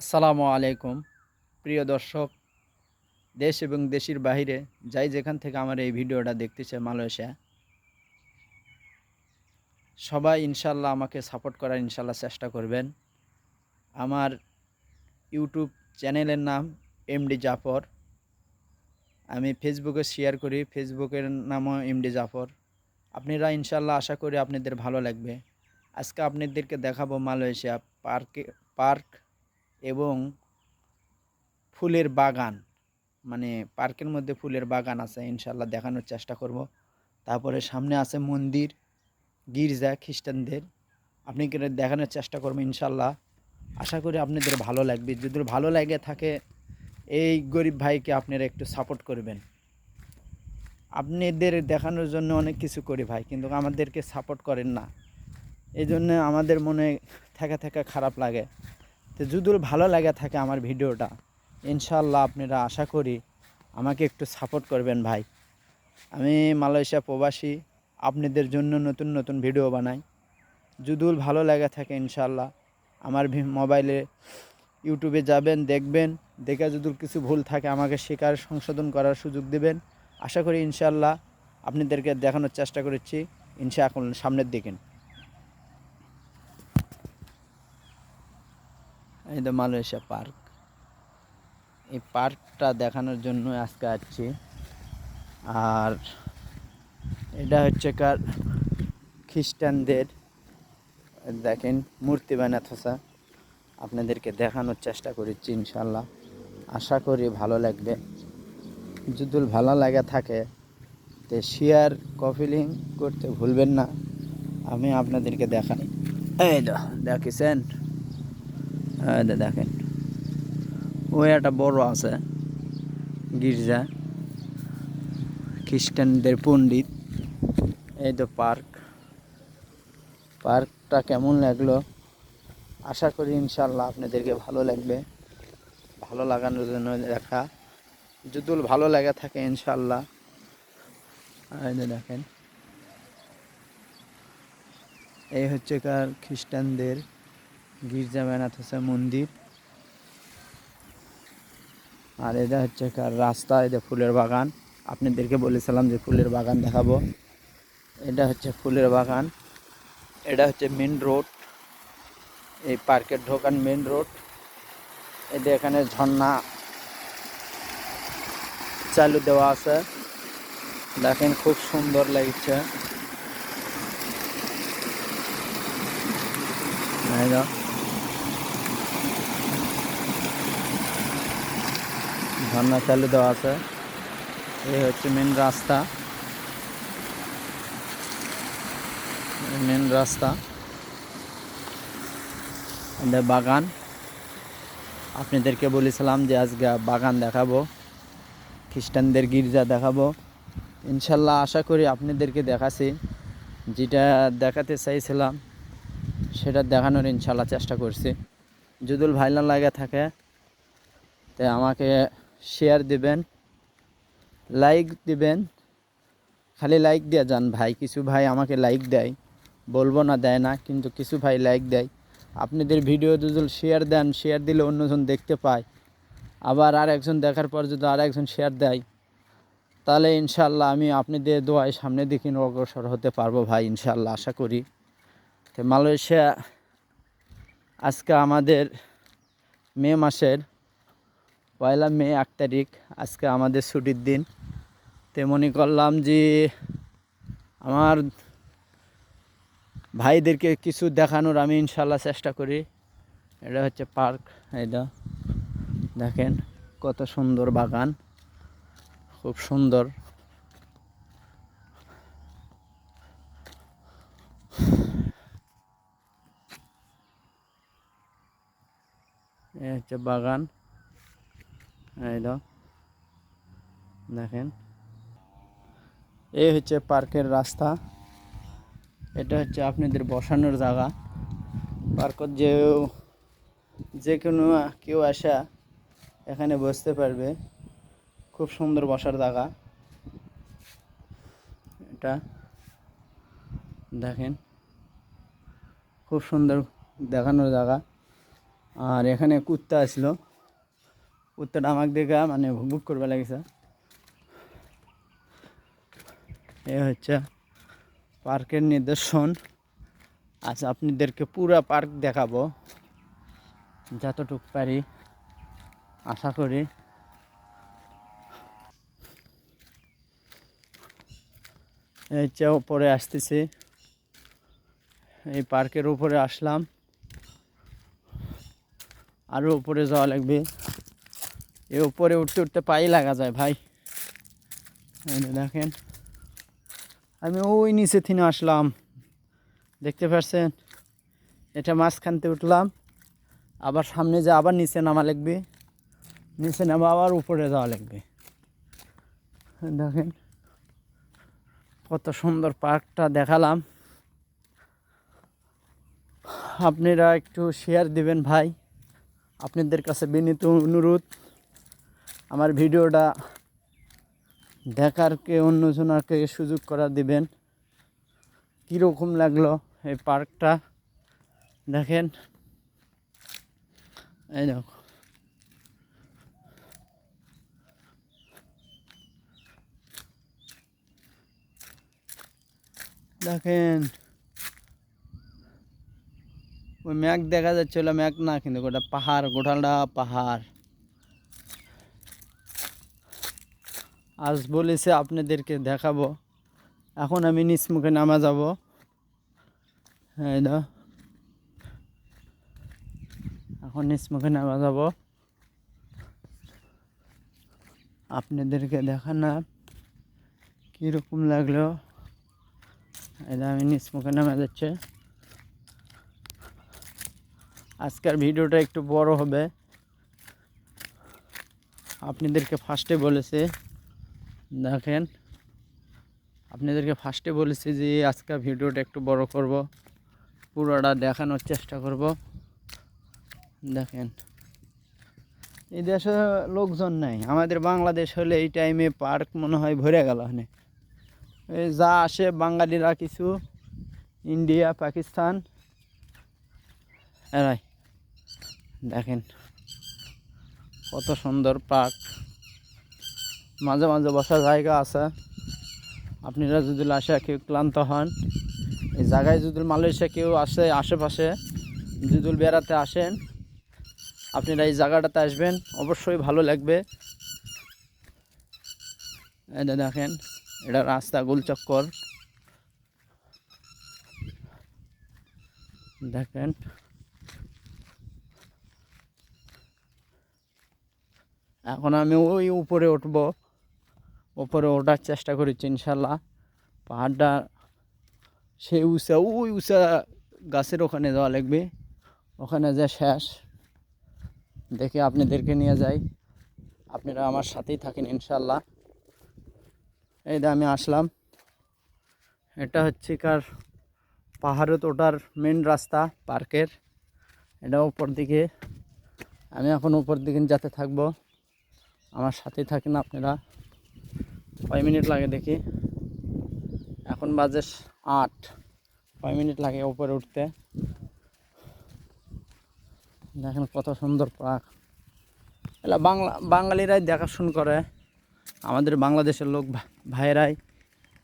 আসসালামু আলাইকুম। প্রিয় দর্শক, দেশ এবং দেশের বাহিরে যাই যেখান থেকে আমার এই ভিডিওটা দেখতেছে মালয়েশিয়া, সবাই ইনশাল্লাহ আমাকে সাপোর্ট করার ইনশাল্লাহ চেষ্টা করবেন। আমার ইউটিউব চ্যানেলের নাম এমডি জাফর। আমি ফেসবুকে শেয়ার করি, ফেসবুকের নামও এমডি জাফর। আপনারা ইনশাল্লাহ আশা করি আপনাদের ভালো লাগবে। আজকে আপনাদেরকে দেখাবো মালয়েশিয়া পার্কে, পার্ক এবং ফুলের বাগান মানে পার্কের মধ্যে ফুলের বাগান আছে ইনশাল্লাহ দেখানোর চেষ্টা করব। তারপরে সামনে আছে মন্দির, গির্জা খ্রিস্টানদের। আপনি দেখানোর চেষ্টা করব ইনশাল্লাহ আশা করি আপনাদের ভালো লাগবে। যদি ভালো লাগে থাকে, এই গরিব ভাইকে আপনারা একটু সাপোর্ট করবেন। আপনাদের দেখানোর জন্য অনেক কিছু করি ভাই, কিন্তু আমাদেরকে সাপোর্ট করেন না। এই জন্য আমাদের মনে থাকা থাকা খারাপ লাগে। তো যদি ভালো লাগে থাকে আমার ভিডিওটা ইনশাল্লাহ আপনারা আশা করি আমাকে একটু সাপোর্ট করবেন ভাই। আমি মালয়েশিয়া প্রবাসী, আপনাদের জন্য নতুন নতুন ভিডিও বানাই। যদুল ভালো লাগে থাকে ইনশাল্লাহ আমার মোবাইলে ইউটিউবে যাবেন, দেখবেন, দেখে যদি কিছু ভুল থাকে আমাকে শেখার সংশোধন করার সুযোগ দেবেন। আশা করি ইনশাল্লাহ আপনাদেরকে দেখানোর চেষ্টা করেছি ইনশা এখন সামনের দিকে। এই তো মালয়েশিয়া পার্ক। এই পার্কটা দেখানোর জন্য আজকে আসছি। আর এটা হচ্ছে কার খ্রিস্টানদের, দেখেন, মূর্তি বানাতেছে আপনাদেরকে দেখানোর চেষ্টা করেছি ইনশাল্লাহ। আশা করি ভালো লাগবে। যদি ভালো লাগে থাকে, তো শেয়ার কপিলিং করতে ভুলবেন না। আমি আপনাদেরকে দেখাই। এই দেখেছেন? দেখেন। ওই একটা বড় আছে, গির্জা, খ্রিস্টানদের পণ্ডিত। এই তো পার্ক। পার্কটা কেমন লাগল? আশা করি ইনশাল্লাহ আপনাদেরকে ভালো লাগবে। ভালো লাগানোর জন্য দেখা। যদি ভালো লাগা থাকে ইনশাল্লাহ দেখেন। এই হচ্ছে কার খ্রিস্টানদের গির্জা মেনাত হচ্ছে মন্দির। আর এটা হচ্ছে রাস্তা এটা ফুলের বাগান। আপনাদেরকে বলেছিলাম যে ফুলের বাগান দেখাবো। এটা হচ্ছে ফুলের বাগান। এটা হচ্ছে মেন রোড এই পার্কের ঢোকান মেন রোড এটা এখানে ঝর্ণা চালু দেওয়া আছে। দেখেন খুব সুন্দর লাগছে এই দেখো। ঝর্ণা চালু দেওয়া আছে। এই হচ্ছে মেন রাস্তা। মেন রাস্তা। এটা বাগান। আপনাদেরকে বলেছিলাম যে আজকে বাগান দেখাবো। খ্রিস্টানদের গির্জা দেখাবো। ইনশাল্লাহ আশা করি আপনাদেরকে দেখাছি যেটা দেখাতে চাইছিলাম, সেটা দেখানোর ইনশাল্লাহ চেষ্টা করছি। যদুল ভাইলাল লাগে থাকে, তাই আমাকে শেয়ার দিবেন লাইক দিবেন। খালি লাইক দিয়ে যান ভাই, কিছু ভাই আমাকে লাইক দেয়। বলব না, দেয় না, কিন্তু কিছু ভাই লাইক দেয়। আপনাদের ভিডিও যদি শেয়ার দেন শেয়ার দিলে অন্যজন দেখতে পায়। আবার আর একজন দেখার পর যদি আর একজন শেয়ার দেয়, তাহলে ইনশাল্লাহ আমি আপনাদের দোয়ায় সামনের দিকে অগ্রসর হতে পারব ভাই ইনশাল্লাহ আশা করি। তো মালয়েশিয়া, আজকে আমাদের মে মাসের পয়লা মে এক তারিখ, আজকে আমাদের ছুটির দিন। তো মনে করলাম যে আমার ভাইদেরকে কিছু দেখানোর আমি ইনশাল্লাহ চেষ্টা করি। এটা হচ্ছে পার্ক এটা দেখেন কত সুন্দর বাগান, খুব সুন্দর। হচ্ছে বাগান। এই দেখেন। এই হচ্ছে পার্কের রাস্তা। এটা হচ্ছে আপনাদের বসানোর জায়গা। পার্কত যে যে কোনো কেউ আসা এখানে বসতে পারবে। খুব সুন্দর বসার জায়গা। এটা। দেখেন। খুব সুন্দর দেখানোর জায়গা। আর এখানে কুত্তা আসলো। কুত্তাটা আমাকে দেখা মানে বুক করবে লাগছে। এ হচ্ছে পার্কের নিদর্শন। আজ আপনাদেরকে পুরা পার্ক দেখাবো। যতটুক পারি, আশা করি। এই হচ্ছে উপরে আসতেছি। এই পার্কের উপরে আসলাম। আরও উপরে যাওয়া লাগবে। এ উপরে উঠতে উঠতে পাই লাগা যায় ভাই। দেখেন। আমি ওই নিচে থেকে আসলাম। দেখতে পাচ্ছেন? এটা মাঝখানতে উঠলাম। আবার সামনে যে আবার নিচে নামা লাগবে। নিচে নামা আবার উপরে যাওয়া লাগবে। দেখেন। কত সুন্দর পার্কটা দেখালাম। আপনারা একটু শেয়ার দিবেন ভাই। আপনাদের কাছে বিনীত অনুরোধ। আমার ভিডিওটা দেখারকে অন্যজনকে সুযোগ করা দিবেন। কীরকম লাগল এই পার্কটা? দেখেন। এই দেখো। দেখেন। ওই ম্যাগ দেখা যাচ্ছিল ম্যাগ না কিন্তু গোটা পাহাড় গোটালটা পাহাড়। আজ বলেছে, আপনাদেরকে দেখাবো। এখন আমি নিজ মুখে নামা যাব। হ্যাঁ এখন নিজ মুখে নামা যাব। আপনাদেরকে দেখালাম কীরকম লাগল? দাও, আমি নিজ মুখে নামা যাচ্ছে। আজকের ভিডিওটা একটু বড় হবে। আপনাদেরকে ফার্স্টে বলেছে দেখেন, আপনাদেরকে ফার্স্টে বলেছি যে আজকের ভিডিওটা একটু বড় করব, পুরোটা দেখানোর চেষ্টা করব। দেখেন, এই দেশে লোকজন নাই, আমাদের বাংলাদেশ হলে এই টাইমে পার্ক মনে হয় ভরে গেল ওখানে যা আসে, বাঙালিরা কিছু ইন্ডিয়া পাকিস্তান এরাই। দেখেন, কত সুন্দর পার্ক মাঝে মাঝে বসার জায়গা আছে। আপনারা যদি আসে কেউ ক্লান্ত হন, এই জায়গায় যদি মালয়েশিয়া কেউ আসে, আশেপাশে যদি বেড়াতে আসেন, আপনারা এই জায়গাটাতে আসবেন, অবশ্যই ভালো লাগবে। এটা দেখেন, এটা রাস্তা, গোলচক্কর। দেখেন। এখন আমি ওই উপরে উঠবো। উপরে ওঠার চেষ্টা করেছি, ইনশাল্লাহ। পাহাড়টা, সেই উঁচা, ওই উঁচা গাছের ওখানে যাওয়া লাগবে। ওখানে যে শেষ। দেখে আপনাদেরকে নিয়ে যাই। আপনারা আমার সাথেই থাকেন, ইনশাল্লাহ। এই দা আমি আসলাম। এটা হচ্ছে কার পাহাড়ে ওঠার মেন রাস্তা, পার্কের। এটা ওপর দিকে। আমি এখন উপর দিকে যাতে থাকব। আমার সাথেই থাকেন আপনারা। কয় মিনিট লাগে দেখি। এখন বাজে আট। কয় মিনিট লাগে উপরে উঠতে। দেখেন কত সুন্দর পার্ক। এলা বাংলা, বাঙালিরাই দেখাশুন করে। আমাদের বাংলাদেশের লোক ভা- ভাইয়েরাই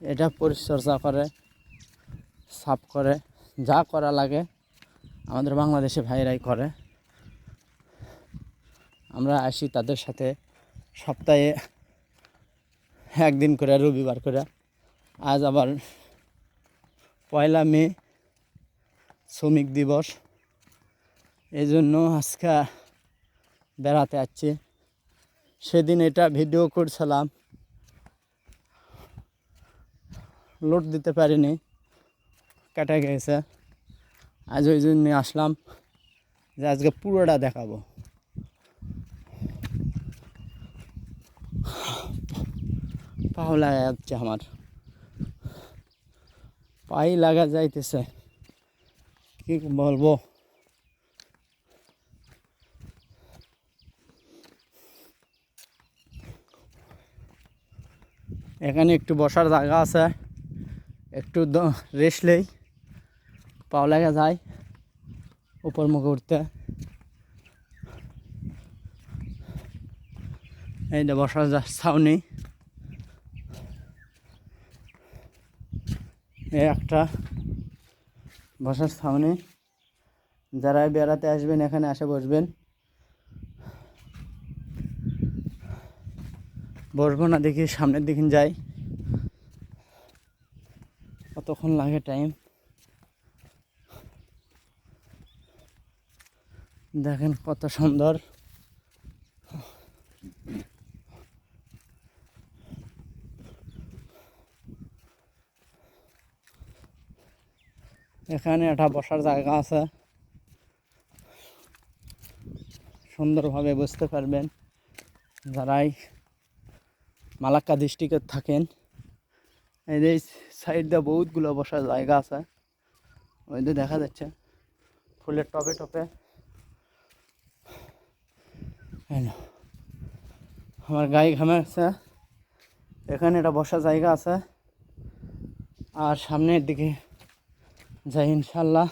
এটা পরিচর্যা করে, সাফ করে, যা করা লাগে আমাদের বাংলাদেশে ভাইয়েরাই করে। আমরা আসি তাদের সাথে সপ্তাহে একদিন করে, রবিবার করে। আজ আবার পয়লা মে, শ্রমিক দিবস। এই জন্য আজকে বেড়াতে আসছি। সেদিন এটা ভিডিও করছিলাম। লোড দিতে পারিনি, কেটে গেছে। আজ ওই জন্য আসলাম যে আজকে পুরোটা দেখাবো। পাও লাগা যাচ্ছে আমার। পাই লাগা যাইতেছে। কি বলব? এখানে একটু বসার জায়গা আছে। একটু রেস্টলেই পাও লাগা যায় উপর মুখে উঠতে। এই বসার ছাউনি। একটা বসার ছাউনি যারা বেড়াতে আসবেন, এখানে আসে বসবেন। বসবো না, দেখি সামনের দিকে যাই। কতক্ষণ লাগে টাইম দেখেন কত সুন্দর। এখানে একটা বসার জায়গা আছে। সুন্দরভাবে বুঝতে পারবেন যারাই মালাক্কা ডিস্ট্রিক্টে থাকেন এই সাইড বহুতগুলো বসার জায়গা আছে। ওই দেখা যাচ্ছে, ফুলের টপে টপে। আমার গায়ে ঘামে আছে। এখানে একটা বসার জায়গা আছে। আর সামনের দিকে যাই ইনশাল্লাহ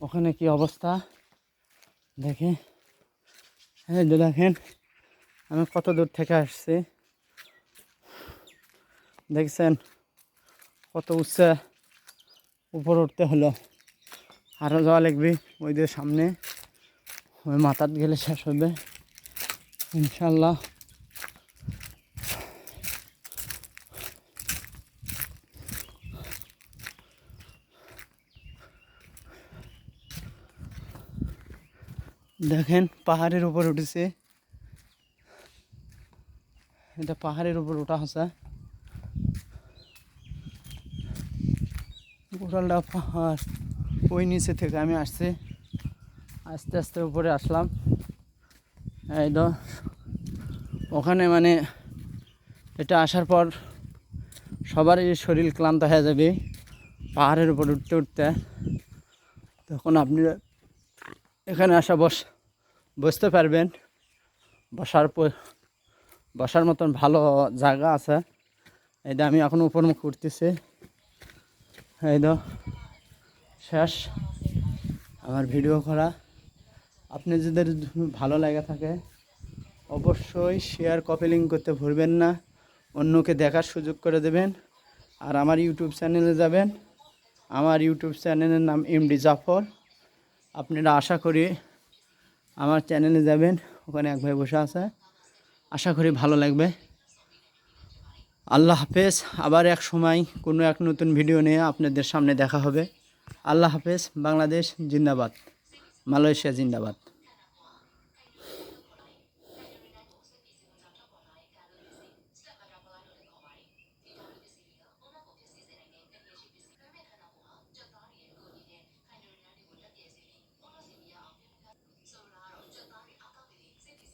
ওখানে কি অবস্থা? দেখে। এই যে দেখেন, আমি কত দূর থেকে আসছি। দেখছেন, কত উচ্চে উপর উঠতে হলো। আরও যাওয়া লাগবে ওই সামনে। ওই মাথার গেলে শেষ হবে। ইনশাল্লাহ দেখেন, পাহাড়ের উপর উঠেছে। এটা পাহাড়ের উপর ওঠা হচ্ছে। গোটালটা পাহাড়, ওই নিচে থেকে আমি আসছি। আস্তে আস্তে উপরে আসলাম। তো, ওখানে মানে এটা আসার পর সবারই শরীর ক্লান্ত হয়ে যাবে। পাহাড়ের উপর উঠতে উঠতে। তখন আপনি এখানে আসা বস বসতে পারবেন, বসার বসার মতন ভালো জায়গা আছে। এই আমি এখন উপর মুখ উঠতেছি এই তো, শেষ। আমার ভিডিও করা। আপনি যদি ভালো লাগা থাকে, অবশ্যই শেয়ার কপি লিঙ্ক করতে ভুলবেন না। অন্যকে দেখার সুযোগ করে দেবেন। আর আমার ইউটিউব চ্যানেলে যাবেন। আমার ইউটিউব চ্যানেলের নাম এমডি জাফর আপনারা আশা করি আমার চ্যানেলে যাবেন, ওখানে এক ভাই বসে আছে। আশা করি ভালো লাগবে। আল্লাহ হাফেজ। আবার এক সময় কোনো এক নতুন ভিডিও নিয়ে আপনাদের সামনে দেখা হবে। আল্লাহ হাফেজ। বাংলাদেশ জিন্দাবাদ। মালয়েশিয়া জিন্দাবাদ।